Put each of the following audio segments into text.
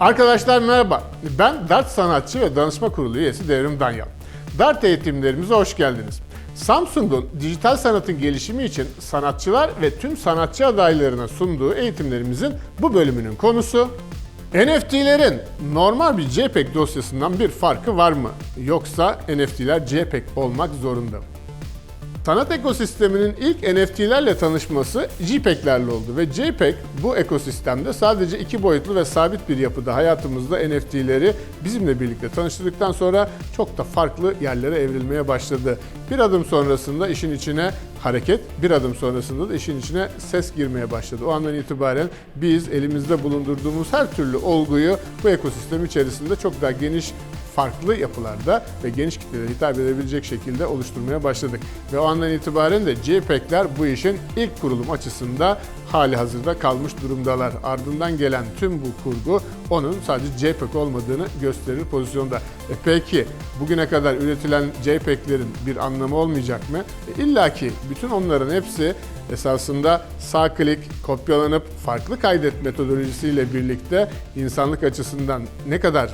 Arkadaşlar merhaba. Ben Dart Sanatçı ve Danışma Kurulu üyesi Devrim Danyal. Dart eğitimlerimize hoş geldiniz. Samsung'un dijital sanatın gelişimi için sanatçılar ve tüm sanatçı adaylarına sunduğu eğitimlerimizin bu bölümünün konusu NFT'lerin normal bir JPEG dosyasından bir farkı var mı? Yoksa NFT'ler JPEG olmak zorunda mı? Sanat ekosisteminin ilk NFT'lerle tanışması JPEG'lerle oldu ve JPEG bu ekosistemde sadece iki boyutlu ve sabit bir yapıda hayatımızda NFT'leri bizimle birlikte tanıştırdıktan sonra çok da farklı yerlere evrilmeye başladı. Bir adım sonrasında işin içine hareket, bir adım sonrasında da işin içine ses girmeye başladı. O andan itibaren biz elimizde bulundurduğumuz her türlü olguyu bu ekosistem içerisinde çok daha geniş farklı yapılarda ve geniş kitlelere hitap edebilecek şekilde oluşturmaya başladık. Ve o andan itibaren de JPEG'ler bu işin ilk kurulum açısında hali hazırda kalmış durumdalar. Ardından gelen tüm bu kurgu onun sadece JPEG olmadığını gösterir pozisyonda. E peki bugüne kadar üretilen JPEG'lerin bir anlamı olmayacak mı? E İlla ki bütün onların hepsi esasında sağ klik kopyalanıp farklı kaydet metodolojisiyle birlikte insanlık açısından ne kadar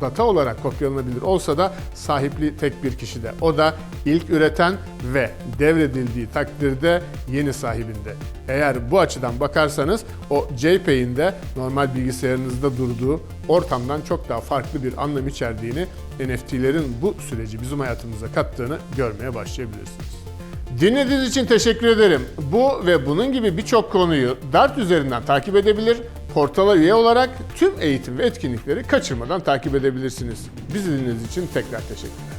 data olarak kopyalanabilir olsa da sahipliği tek bir kişide. O da ilk üreten ve devredildiği takdirde yeni sahibinde. Eğer bu açıdan bakarsanız o JPEG'in de normal bilgisayarınızda durduğu ortamdan çok daha farklı bir anlam içerdiğini NFT'lerin bu süreci bizim hayatımıza kattığını görmeye başlayabilirsiniz. Dinlediğiniz için teşekkür ederim. Bu ve bunun gibi birçok konuyu Dart üzerinden takip edebilir, portala üye olarak tüm eğitim ve etkinlikleri kaçırmadan takip edebilirsiniz. Bizi dinlediğiniz için tekrar teşekkürler.